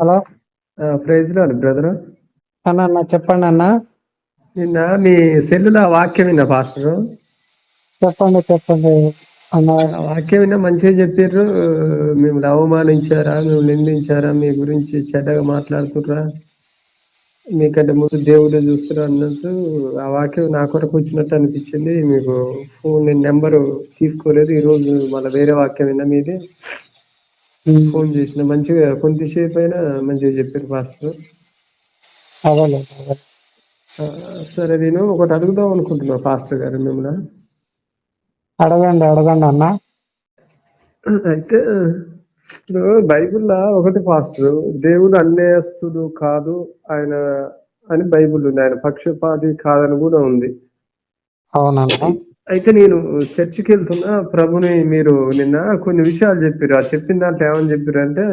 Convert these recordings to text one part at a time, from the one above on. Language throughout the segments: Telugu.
హలో ప్రైజ్ రాదు బ్రదర్. అన్న అన్న చెప్పండి అన్న. నిన్న మీ సెల్లులో వాక్యం విన్నా పాస్టర్. చెప్పండి చెప్పండి అన్న. వాక్యం విన్నా మంచిగా చెప్పారు మిమ్మల్ని అవమానించారా మేము నిందించారా మీ గురించి చెడ్డగా మాట్లాడుతుర్రా. మీకంటే ముందు దేవుడే చూస్తున్నా అన్నట్టు ఆ వాక్యం నా కొరకు వచ్చినట్టు అనిపించింది. మీకు ఫోన్ నెంబరు తీసుకోలేదు. ఈ రోజు మళ్ళీ వేరే వాక్యం విన్నా మీది. ఫోన్ చేసిన మంచిగా కొంతసేపు అయినా మంచిగా చెప్పారు పాస్టర్ సరే నేను ఒకటి అడుగుదాం అనుకుంటున్నా పాస్టర్ గారు మిమ్మల్ని. అడగండి అడగండి అన్న. అయితే ఇప్పుడు బైబిల్లో ఒకటి పాస్టర్ దేవుడు అన్యాయస్తుడు కాదు ఆయన అని బైబిల్ ఉంది ఆయన పక్షపాతి కాదని కూడా ఉంది. అవునన్న అయితే నేను చర్చికి వెళ్తున్నా ప్రభుని మీరు నిన్న కొన్ని విషయాలు చెప్పారు ఆ చెప్పిన దాంట్లో ఏమని చెప్పారు అంటే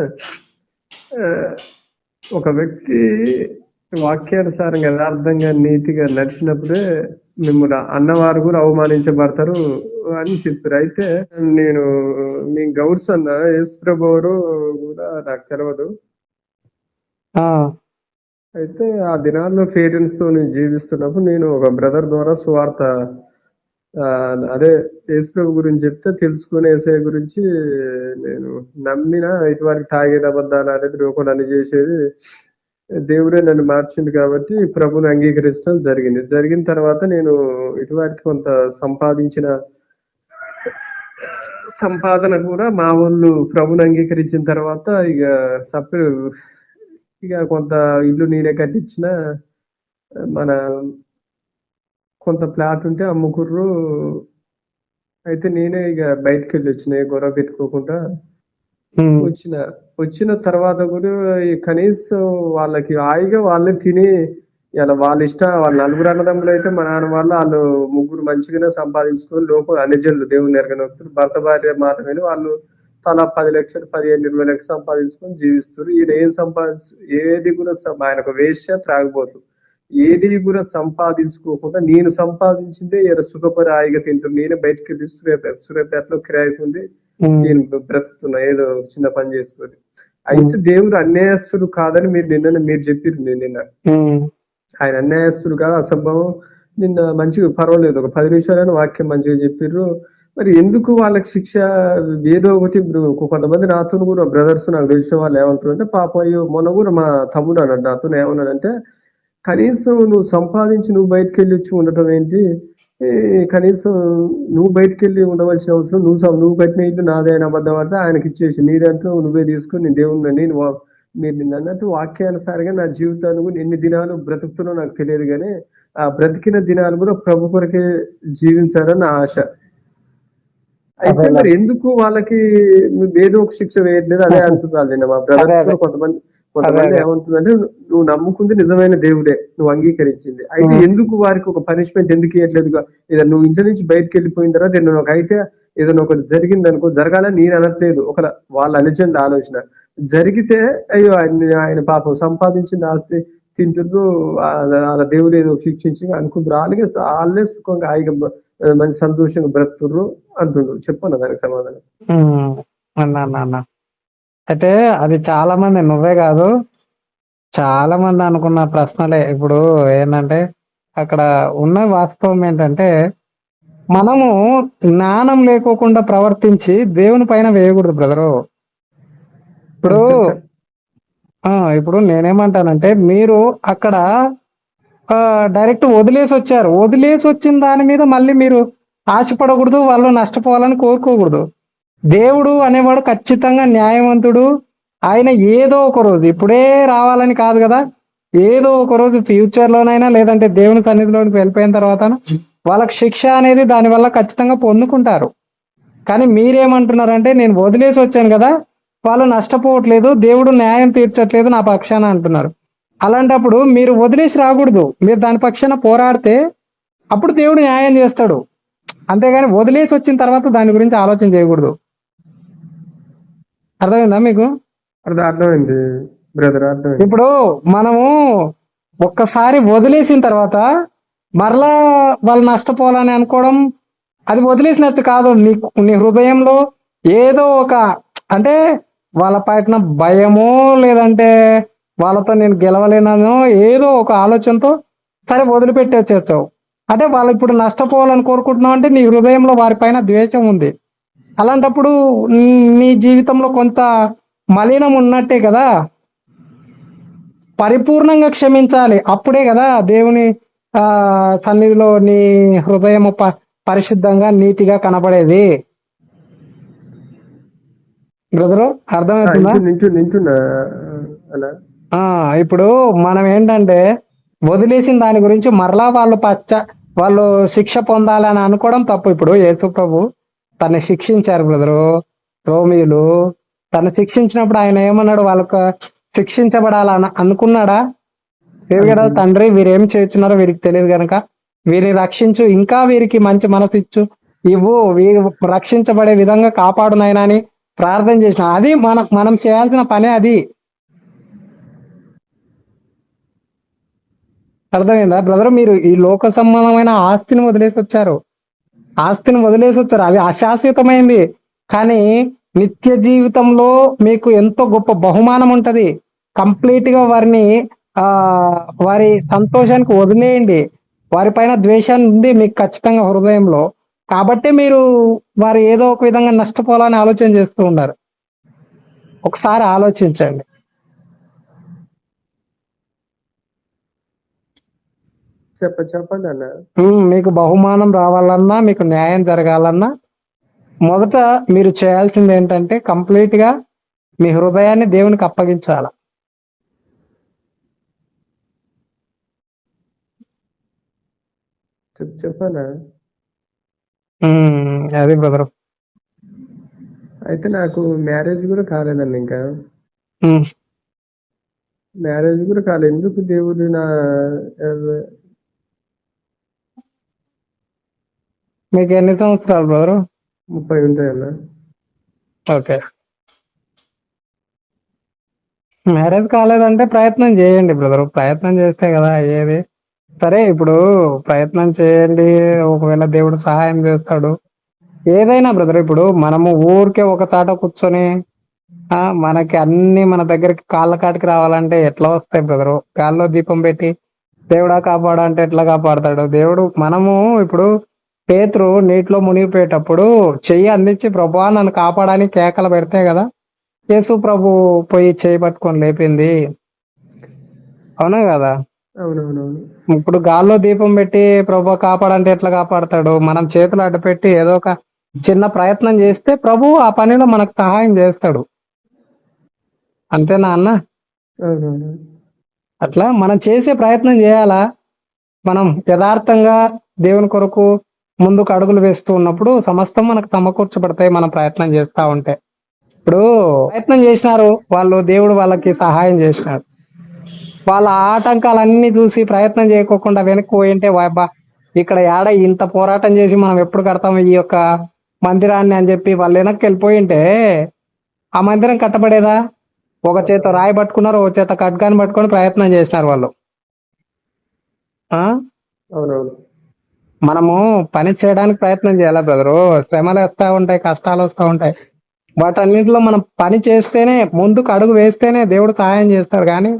ఒక వ్యక్తి వాక్యానుసారంగా యథార్థంగా నీతిగా నడిచినప్పుడే మిమ్మల్ని అన్నవారు కూడా అవమానించబడతారు అని చెప్పారు అయితే నేను మీ గౌడ్స్ అన్న యేసు ప్రభు ఎవరు కూడా నాకు తెలియదు ఆ, అయితే ఆ దినాల్లో పేరెంట్స్తో నేను జీవిస్తున్నప్పుడు నేను ఒక బ్రదర్ ద్వారా సువార్త అదే యేసుప్రభు గురించి చెప్తే తెలుసుకునే ఏసఐ గురించి నేను నమ్మిన ఇటువరకు తాగేది అబద్ధాలు అనేది ఒకటి అని చేసేది దేవుడే నన్ను మార్చింది కాబట్టి ప్రభుని అంగీకరించడం జరిగింది. జరిగిన తర్వాత నేను ఇటువరకు కొంత సంపాదించిన సంపాదన కూడా మా వాళ్ళు ప్రభుని అంగీకరించిన తర్వాత ఇక సపరే ఇక కొంత ఇల్లు నేనే కట్టించిన మన కొంత ప్లాట్ ఉంటే అమ్ముకుర్రు అయితే నేనే ఇక బయటకు వెళ్ళి వచ్చిన గొడవ పెట్టుకోకుండా వచ్చిన. వచ్చిన తర్వాత కూడా ఈ కనీసం వాళ్ళకి హాయిగా వాళ్ళే తిని ఇలా వాళ్ళ ఇష్ట వాళ్ళ నలుగురు అన్నదమ్ములు అయితే మా నాన్న వాళ్ళు వాళ్ళు ముగ్గురు మంచిగానే సంపాదించుకొని లోపల అనిజనులు దేవుని ఎరగని వ్యక్తులు భర్త భార్య మాత్రమే వాళ్ళు తలా పది లక్షలు పదిహేను ఇరవై లక్షలు సంపాదించుకొని జీవిస్తారు ఈయన ఏం సంపాదించు ఏది కూడా ఆయన ఒక వేశ్య త్రాగబోతు ఏది కూడా సంపాదించుకోకుండా నేను సంపాదించిందే ఈయన సుఖపరి హాయిగా తింటాను నేనే బయటకు వెళ్ళి సూర్యాపేట సూర్యాపేటలో కిరాయికి ఉంది ఉమ్, నేను బ్రతుకుతున్నా. ఏదో చిన్న పని చేసుకొని. అయితే దేవుడు అన్యాయస్తుడు కాదని మీరు నిన్న మీరు చెప్పారు నేను నిన్న. ఆయన అన్యాయస్తుడు కాదు అసంభవం. నిన్న మంచిగా పర్వాలేదు ఒక పది నిమిషాలైనా వాక్యం మంచిగా చెప్పారు మరి ఎందుకు వాళ్ళకి శిక్ష? ఏదో ఒకటి ఇప్పుడు కొంతమంది నాతో కూడా బ్రదర్స్ నాకు తెలిసిన వాళ్ళు ఏమంటారు అంటే పాపం అయ్యో మొన్న కూడా మా తమ్ముడు అన్నాడు నాతో ఏమన్నాడంటే కనీసం నువ్వు సంపాదించి నువ్వు బయటకు వెళ్ళి వచ్చి ఉండటం ఏంటి? కనీసం నువ్వు బయటకు వెళ్ళి ఉండవలసిన అవసరం నువ్వు నువ్వు కట్టిన ఇల్లు నాదే అని అబద్ధం పడితే ఆయనకి ఇచ్చేసి నీదంటూ నువ్వే తీసుకుని నీ దేవుణ్ణి నేను మీరు నిన్న అన్నట్టు వాక్యానుసారంగా నా జీవితాన్ని కూడా ఎన్ని దినాలు బ్రతుకుతున్నో నాకు తెలియదు కానీ ఆ బ్రతికిన దినాలు కూడా ప్రభు కొరకే జీవించాలని నా ఆశ. అయితే మరి ఎందుకు వాళ్ళకి ఏదో ఒక శిక్ష వేయట్లేదు? అదే అంటున్నారు నిన్న మా బ్రదర్స్ కొంతమంది కొంతమంది. ఏమంటుందంటే నువ్వు నమ్ముకుంది నిజమైన దేవుడే నువ్వు అంగీకరించింది. అయితే. ఎందుకు వారికి ఒక పనిష్మెంట్ ఎందుకు ఇవ్వట్లేదు ఏదో నువ్వు ఇంటి నుంచి బయటకు వెళ్ళిపోయిన తర్వాత ఏదైనా ఒక అయితే ఏదైనా ఒకటి జరిగింది అనుకో జరగాలని నేను అనట్లేదు. ఒక వాళ్ళ అనుజండి ఆలోచన. జరిగితే అయ్యో ఆయన ఆయన పాపం సంపాదించింది ఆస్తి తింటుండ్రు వాళ్ళ దేవుడు ఏదో శిక్షించి అనుకుంటారు అలాగే వాళ్ళే సుఖంగా హాయిగా మంచి సంతోషంగా బ్రతుకుర్రు అంటుండ్రు. చెప్పన్న దానికి సమాధానం. అన్న అన్న. అయితే అది చాలా మంది నువ్వే కాదు చాలా మంది అనుకున్న ప్రశ్నలే. ఇప్పుడు ఏంటంటే అక్కడ ఉన్న వాస్తవం ఏంటంటే మనము జ్ఞానం లేకోకుండా ప్రవర్తించి దేవుని పైన వేయకూడదు బ్రదరు. ఇప్పుడు ఇప్పుడు నేనేమంటానంటే మీరు అక్కడ డైరెక్ట్ వదిలేసి వచ్చారు. వదిలేసి వచ్చిన దాని మీద మళ్ళీ మీరు ఆశపడకూడదు వాళ్ళు నష్టపోవాలని కోరుకోకూడదు. దేవుడు అనేవాడు ఖచ్చితంగా న్యాయవంతుడు. ఆయన ఏదో ఒక రోజు ఇప్పుడే రావాలని కాదు కదా ఏదో ఒక రోజు ఫ్యూచర్ లోనైనా లేదంటే దేవుని సన్నిధిలోకి వెళ్ళిపోయిన తర్వాత వాళ్ళకి శిక్ష అనేది దానివల్ల ఖచ్చితంగా పొందుకుంటారు. కానీ మీరేమంటున్నారంటే నేను వదిలేసి వచ్చాను కదా వాళ్ళు నష్టపోవట్లేదు దేవుడు న్యాయం తీర్చట్లేదు నా పక్షాన అంటున్నారు. అలాంటప్పుడు మీరు వదిలేసి రాకూడదు. మీరు దాని పక్షాన పోరాడితే అప్పుడు దేవుడు న్యాయం చేస్తాడు. అంతేగాని వదిలేసి వచ్చిన తర్వాత దాని గురించి ఆలోచన చేయకూడదు. అర్థమైందా మీకు? అర్థం అర్థమైంది బ్రదర్ అర్థమైంది. ఇప్పుడు మనము ఒక్కసారి వదిలేసిన తర్వాత మరలా వాళ్ళు నష్టపోవాలని అనుకోవడం అది వదిలేసినట్టు కాదు. నీ నీ హృదయంలో ఏదో ఒక అంటే వాళ్ళ పైన భయమో లేదంటే వాళ్ళతో నేను గెలవలేనో ఏదో ఒక ఆలోచనతో సరే వదిలిపెట్టి వచ్చేస్తావు అంటే వాళ్ళు ఇప్పుడు నష్టపోవాలని కోరుకుంటున్నావు అంటే నీ హృదయంలో వారిపైన ద్వేషం ఉంది. అలాంటప్పుడు నీ- జీవితంలో కొంత మలినం ఉన్నట్టే కదా? పరిపూర్ణంగా క్షమించాలి. అప్పుడే కదా దేవుని ఆ సన్నిధిలో నీ హృదయం పరిశుద్ధంగా నీతిగా కనబడేది. బ్రదరు అర్థమవుతుందా? ఇప్పుడు మనం ఏంటంటే వదిలేసిన దాని గురించి మరలా వాళ్ళు పచ్చ వాళ్ళు శిక్ష పొందాలని అనుకోవడం తప్పు. ఇప్పుడు యేసు ప్రభు తను శిక్షించారు బ్రదరు. రోమిలు తను శిక్షించినప్పుడు ఆయన ఏమన్నాడు? వాళ్ళకు శిక్షించబడాలని అనుకున్నాడా? లేదు కదా తండ్రి వీరేం చేస్తున్నారో వీరికి తెలియదు కనుక వీరిని రక్షించు ఇంకా వీరికి మంచి మనసు ఇచ్చు. ఇవ్వు వీరు రక్షించబడే విధంగా కాపాడునాయనని అని ప్రార్థన చేసిన. అది మన మనం చేయాల్సిన పనే అది. అర్థమైందా? బ్రదర్ మీరు ఈ లోక సంబంధమైన ఆస్తిని వదిలేసి వచ్చారు. ఆస్తిని వదిలేసి వచ్చారు అది అశాశ్వతమైంది. కానీ నిత్య జీవితంలో మీకు ఎంతో గొప్ప బహుమానం ఉంటుంది. కంప్లీట్గా వారిని ఆ వారి సంతోషానికి వదిలేయండి. వారిపైన ద్వేషం ఉంది మీకు ఖచ్చితంగా హృదయంలో. కాబట్టి మీరు వారు ఏదో ఒక విధంగా నష్టపోవాలని ఆలోచన చేస్తూ ఉన్నారు. ఒకసారి ఆలోచించండి. చెప్ప చెప్పండి అన్న మీకు బహుమానం రావాలన్నా మీకు న్యాయం జరగాలన్నా మొదట మీరు చేయాల్సింది ఏంటంటే కంప్లీట్గా మీ హృదయాన్ని దేవునికి అప్పగించాల. చెప్పు చెప్పనా? ఉమ్, అది బ్రదర్. అయితే నాకు మ్యారేజ్ కూడా కాలేదండి ఇంకా. మ్యారేజ్ కూడా కాలేదు ఎందుకు దేవుడు నా అదే, మీకు ఎన్ని సంవత్సరాలు బ్రదర్? ముప్పై ఉంటాయన్న ఓకే. మ్యారేజ్ కాలేదంటే ప్రయత్నం చేయండి బ్రదర్. ప్రయత్నం చేస్తే కదా అయ్యేది. సరే ఇప్పుడు ప్రయత్నం చేయండి. ఒకవేళ దేవుడు సహాయం చేస్తాడు. ఏదైనా బ్రదర్ ఇప్పుడు మనము ఊరికే ఒక చాట కూర్చొని మనకి అన్ని మన దగ్గరికి కాళ్ళ కాటికి రావాలంటే ఎట్లా వస్తాయి బ్రదరు? గాల్లో దీపం పెట్టి దేవుడా కాపాడు అంటే ఎట్లా కాపాడతాడు? దేవుడు మనము ఇప్పుడు పేతురు నీటిలో మునిగిపోయేటప్పుడు చెయ్యి అందించి ప్రభా నన్ను కాపాడని కేకలు పెడితే కదా యేసు ప్రభు పోయి చేయి పట్టుకొని లేపింది. అవునా కదా? ఇప్పుడు గాల్లో దీపం పెట్టి ప్రభు కాపాడంటే ఎట్లా కాపాడతాడు? మనం చేతులు అడ్డు పెట్టి ఏదో ఒక చిన్న ప్రయత్నం చేస్తే ప్రభు ఆ పనిలో మనకు సహాయం చేస్తాడు. అంతేనా అన్న అట్లా మనం చేసే ప్రయత్నం చేయాలా? మనం యథార్థంగా దేవుని కొరకు ముందుకు అడుగులు వేస్తూ ఉన్నప్పుడు సమస్తం మనకు సమకూర్చబడతాయి మనం ప్రయత్నం చేస్తూ ఉంటే. ఇప్పుడు ప్రయత్నం చేసినారు వాళ్ళు దేవుడు వాళ్ళకి సహాయం చేసినాడు వాళ్ళ ఆటంకాలన్నీ చూసి ప్రయత్నం చేయకోకుండా వెనక్కి పోయింటే వాబ్బా ఇక్కడ ఏడ ఇంత పోరాటం చేసి మనం ఎప్పుడు కడతాం ఈ యొక్క మందిరాన్ని అని చెప్పి వాళ్ళు వెనక్కి వెళ్ళిపోయింటే ఆ మందిరం కట్టబడేదా? ఒక చేత రాయి పట్టుకున్నారు ఒక చేత కట్గాని పట్టుకొని ప్రయత్నం చేసినారు వాళ్ళు. అవునవును. మనము పని చేయడానికి ప్రయత్నం చేయాలి బ్రదరు? శ్రమలు వస్తూ ఉంటాయి కష్టాలు వస్తూ ఉంటాయి. వాటన్నిటిలో మనం పని చేస్తేనే ముందుకు అడుగు వేస్తేనే దేవుడు సహాయం చేస్తాడు. కానీ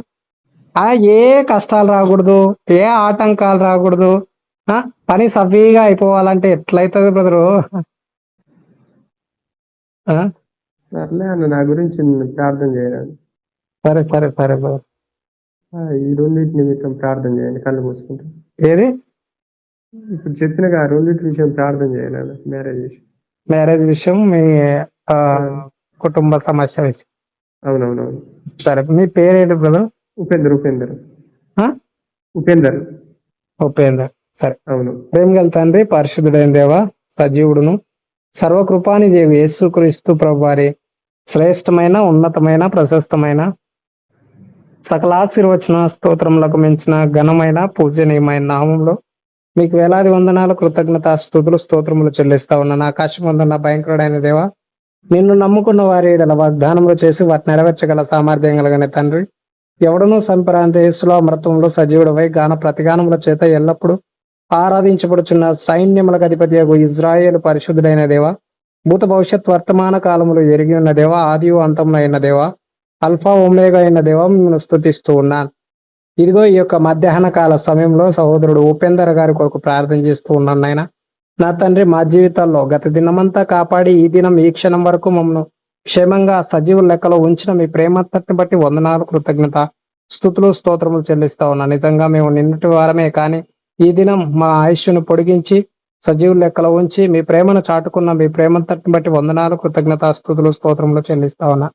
ఆ ఏ కష్టాలు రాకూడదు ఏ ఆటంకాలు రాకూడదు ఆ? పని సవ్యంగా అయిపోవాలంటే ఎట్లయితుంది బ్రదరు? సర్లే అన్న నా గురించి ప్రార్థన చేయరాదు సరే సరే సరే బ్రదర్. ఈ రెండింటి నిమిత్తం ప్రార్థన చేయండి కళ్ళు మూసుకుంటాం. ఏది? ఇప్పుడు చెప్పిన రెండింటి విషయం ప్రార్థన చేయాలి మ్యారేజ్ విషయం. మ్యారేజ్ విషయం మీ కుటుంబ సమస్య విషయం. అవునవునవును. సరే మీ పేరేంటి బ్రదర్? ఉపేందర్ ఉపేందర్. ఉపేందర్. ఉపేందర్. సరే. అవును. ప్రేమ గల తండ్రి పరిశుద్ధుడైన దేవ సజీవుడును. సర్వకృపాని దేవి యేసుక్రీస్తు ప్రభు వారి శ్రేష్టమైన ఉన్నతమైన ప్రశస్తమైన సకల ఆశీర్వచన స్తోత్రములకు మించిన ఘనమైన పూజనీయమైన నామంలో మీకు వేలాది వందనాలు కృతజ్ఞత స్థుతులు స్తోత్రములు చెల్లిస్తా ఉన్నాను. ఆకాశం వందన భయంకరుడైన దేవ నిన్ను నమ్ముకున్న వారి వాగ్దానములు చేసి వాటిని నెరవేర్చగల సామర్థ్యం కలిగిన తండ్రి. ఎవడనూ సంపరాంత యేసులో అమృతంలో సజీవుడవై గాన ప్రతిగానముల చేత ఎల్లప్పుడూ ఆరాధించబడుచున్న సైన్యములకు అధిపతి ఇజ్రాయేల్ పరిశుద్ధుడైన దేవ భూత భవిష్యత్ వర్తమాన కాలములు ఎరిగి ఉన్న దేవా ఆది అంతమున అయిన దేవా అల్ఫా ఒమేగా అయిన దేవా మిమ్మల్ని స్తుతిస్తూ ఉన్నాను. ఇదిగో ఈ యొక్క మధ్యాహ్న కాల సమయంలో సహోదరుడు ఉపేందర్ గారి కొరకు ప్రార్థన చేస్తూ ఉన్నాను నాయన. నా తండ్రి మా జీవితాల్లో గత దినమంతా కాపాడి ఈ దినం ఈ క్షణం వరకు మమ్మల్ని క్షేమంగా సజీవ లెక్కలో ఉంచిన మీ ప్రేమంతటిని బట్టి వందనాలు కృతజ్ఞత స్థుతులు స్తోత్రములు చెల్లిస్తా ఉన్నా. నిజంగా మేము నిన్నటి వారమే కానీ ఈ దినం మా ఆయుష్ను పొడిగించి సజీవ లెక్కలో ఉంచి మీ ప్రేమను చాటుకున్న మీ ప్రేమంతటిని బట్టి వందనాలు కృతజ్ఞత స్థుతులు స్తోత్రములు చెల్లిస్తా ఉన్నా.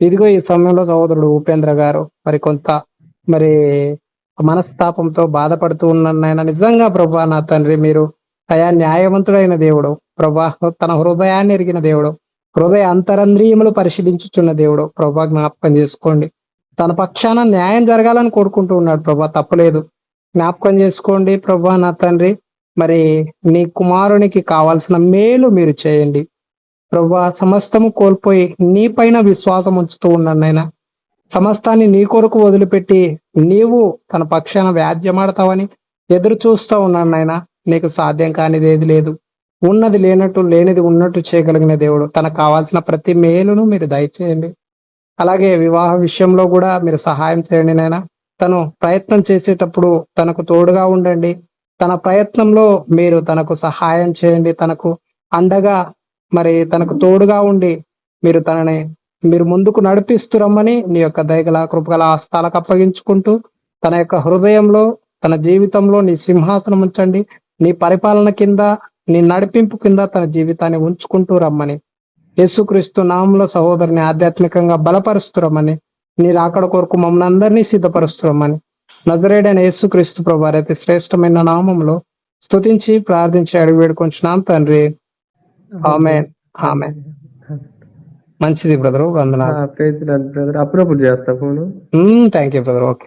ఇదిగో ఈ సమయంలో సహోదరుడు ఉపేంద్ర గారు మరి కొంత మరి మనస్తాపంతో బాధపడుతూ ఉన్నాను నిజంగా ప్రభా నా తండ్రి మీరు అయా న్యాయవంతుడైన దేవుడు. ప్రభా తన హృదయాన్ని ఎరిగిన దేవుడు. హృదయ అంతరంద్రియములు పరిశీలించుచున్న దేవుడు. ప్రభా జ్ఞాపకం చేసుకోండి. తన పక్షాన న్యాయం జరగాలని కోరుకుంటూ ఉన్నాడు ప్రభా తప్పలేదు. జ్ఞాపకం చేసుకోండి ప్రభా నా తండ్రి. మరి నీ కుమారునికి కావాల్సిన మేలు మీరు చేయండి. ప్రభా సమస్తము కోల్పోయి నీ పైన విశ్వాసం ఉంచుతూ ఉన్నాను నాయన సమస్తాన్ని నీ కొరకు వదిలిపెట్టి నీవు తన పక్షాన వ్యాధ్యమాడతావని ఎదురు చూస్తూ ఉన్నాను నాయన. నీకు సాధ్యం కానిది ఏది లేదు. ఉన్నది లేనట్టు లేనిది ఉన్నట్టు చేయగలిగిన దేవుడు. తనకు కావాల్సిన ప్రతి మేలును మీరు దయచేయండి. అలాగే వివాహ విషయంలో కూడా మీరు సహాయం చేయండి నాయన. తను ప్రయత్నం చేసేటప్పుడు తనకు తోడుగా ఉండండి. తన ప్రయత్నంలో మీరు తనకు సహాయం చేయండి. తనకు అండగా మరి తనకు తోడుగా ఉండి మీరు తనని మీరు ముందుకు నడిపిస్తూ రమ్మని నీ యొక్క దయగల కృపగల హస్తాలకు అప్పగించుకుంటూ తన యొక్క హృదయంలో తన జీవితంలో నీ సింహాసనం ఉంచండి. నీ పరిపాలన కింద నీ నడిపింపు కింద తన జీవితాన్ని ఉంచుకుంటూ రమ్మని. యేసుక్రీస్తు నామంలో సహోదరుని ఆధ్యాత్మికంగా బలపరుస్తురమ్మని మీరు అక్కడ కొరకు మమ్మల్ని అందరినీ సిద్ధపరుస్తురమ్మని నజరేడైన యేసుక్రీస్తు ప్రభారైతే అయితే శ్రేష్టమైన నామంలో స్తుతించి ప్రార్థించి అడిగి వేడుకొంచున్నాం తండ్రి. ఆమె ఆమె మంచిది బ్రదర్ వందనాలు. Praise brother. అప్పుడప్పుడు చేస్తా phone. Thank you brother okay.